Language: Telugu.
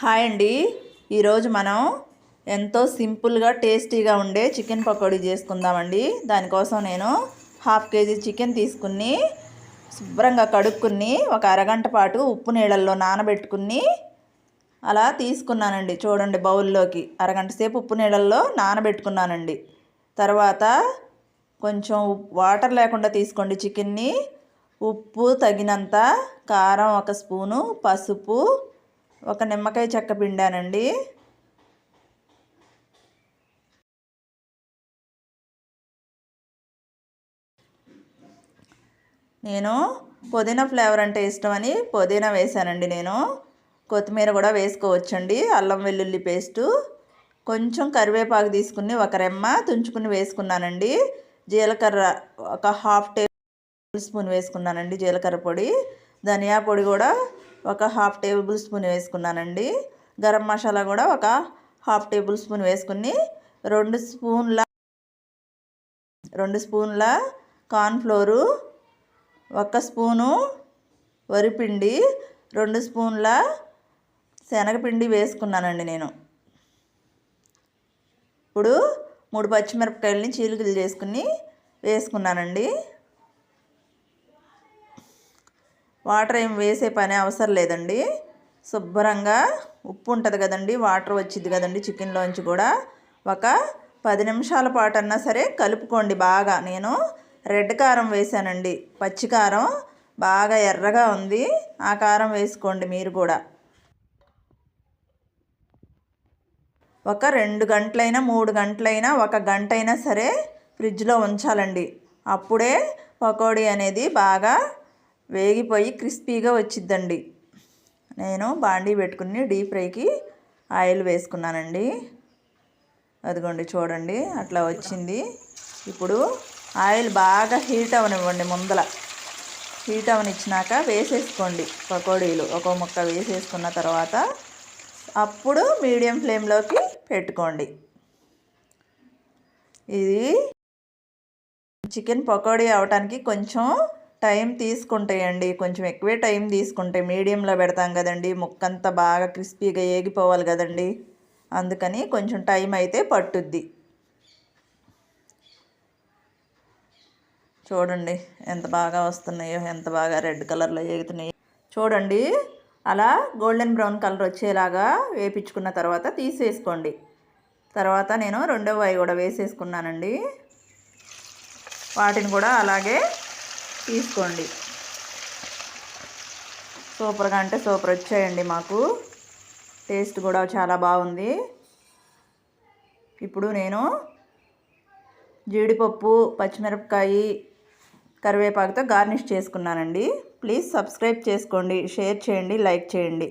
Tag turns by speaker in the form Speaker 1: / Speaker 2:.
Speaker 1: హాయ్ అండి. ఈరోజు మనం ఎంతో సింపుల్గా టేస్టీగా ఉండే చికెన్ పకోడీ చేసుకుందామండి. దానికోసం నేను హాఫ్ కేజీ చికెన్ తీసుకుని శుభ్రంగా కడుక్కుని ఒక అరగంట పాటు ఉప్పు నీళ్ళల్లో నానబెట్టుకుని అలా తీసుకున్నానండి. చూడండి బౌల్లోకి. అరగంట సేపు ఉప్పు నీళ్ళల్లో నానబెట్టుకున్నానండి. తర్వాత కొంచెం వాటర్ లేకుండా తీసుకోండి చికెన్ని. ఉప్పు తగినంత కారం ఒక స్పూను పసుపు ఒక నిమ్మకాయ చెక్క పిండానండి. నేను పుదీనా ఫ్లేవర్ అంటే ఇష్టమని పుదీనా వేసానండి నేను. కొత్తిమీర కూడా వేసుకోవచ్చండి అల్లం వెల్లుల్లి పేస్టు. కొంచెం కరివేపాకు తీసుకుని ఒక రెమ్మ తుంచుకుని వేసుకున్నానండి. జీలకర్ర ఒక హాఫ్ టేబుల్ స్పూన్ వేసుకున్నానండి జీలకర్ర పొడి. ధనియా పొడి కూడా ఒక హాఫ్ టేబుల్ స్పూన్ వేసుకున్నానండి. గరం మసాలా కూడా ఒక హాఫ్ టేబుల్ స్పూన్ వేసుకుని రెండు స్పూన్ల రెండు స్పూన్ల కార్న్ఫ్లోరు ఒక స్పూను వరిపిండి రెండు స్పూన్ల శనగపిండి వేసుకున్నానండి నేను. ఇప్పుడు మూడు పచ్చిమిరపకాయలని చీలికలు చేసుకుని వేసుకున్నానండి. వాటర్ ఏం వేసే పని అవసరం లేదండి. శుభ్రంగా ఉప్పు ఉంటుంది కదండి వాటర్ వచ్చింది కదండి చికెన్లోంచి కూడా. ఒక పది నిమిషాల పాటు అన్నా సరే కలుపుకోండి బాగా. నేను రెడ్ కారం వేసానండి పచ్చి కారం బాగా ఎర్రగా ఉంది ఆ కారం వేసుకోండి మీరు కూడా. ఒక రెండు గంటలైనా మూడు గంటలైనా ఒక గంట అయినా సరే ఫ్రిడ్జ్లో ఉంచాలండి. అప్పుడే పకోడీ అనేది బాగా వేగిపోయి క్రిస్పీగా వచ్చిద్దండి. నేను బాండీ పెట్టుకుని డీప్ ఫ్రైకి ఆయిల్ వేసుకున్నానండి. అదిగోండి చూడండి అట్లా వచ్చింది. ఇప్పుడు ఆయిల్ బాగా హీట్ అవనివ్వండి ముందల. హీట్ అవనిచ్చినాక వేసేసుకోండి పకోడీలు. ఒక ముక్క వేసేసుకున్న తర్వాత అప్పుడు మీడియం ఫ్లేమ్లోకి పెట్టుకోండి. ఇది చికెన్ పకోడీ అవటానికి కొంచెం టైం తీసుకుంటాయండి. కొంచెం ఎక్కువే టైం తీసుకుంటాయి మీడియంలో పెడతాం కదండి. ముక్కంతా బాగా క్రిస్పీగా ఏగిపోవాలి కదండి. అందుకని కొంచెం టైం అయితే పట్టుద్ది. చూడండి ఎంత బాగా వస్తున్నాయో ఎంత బాగా రెడ్ కలర్లో ఏగుతున్నాయో. చూడండి అలా గోల్డెన్ బ్రౌన్ కలర్ వచ్చేలాగా వేపించుకున్న తర్వాత తీసేసుకోండి. తర్వాత నేను రెండవ అవి కూడా వేసేసుకున్నానండి. వాటిని కూడా అలాగే తీసుకోండి. సూపర్గా అంటే సూపర్ వచ్చాయండి మాకు. టేస్ట్ కూడా చాలా బాగుంది. ఇప్పుడు నేను జీడిపప్పు పచ్చిమిరపకాయి కరివేపాకుతో గార్నిష్ చేసుకున్నానండి. ప్లీజ్ సబ్స్క్రైబ్ చేసుకోండి షేర్ చేయండి లైక్ చేయండి.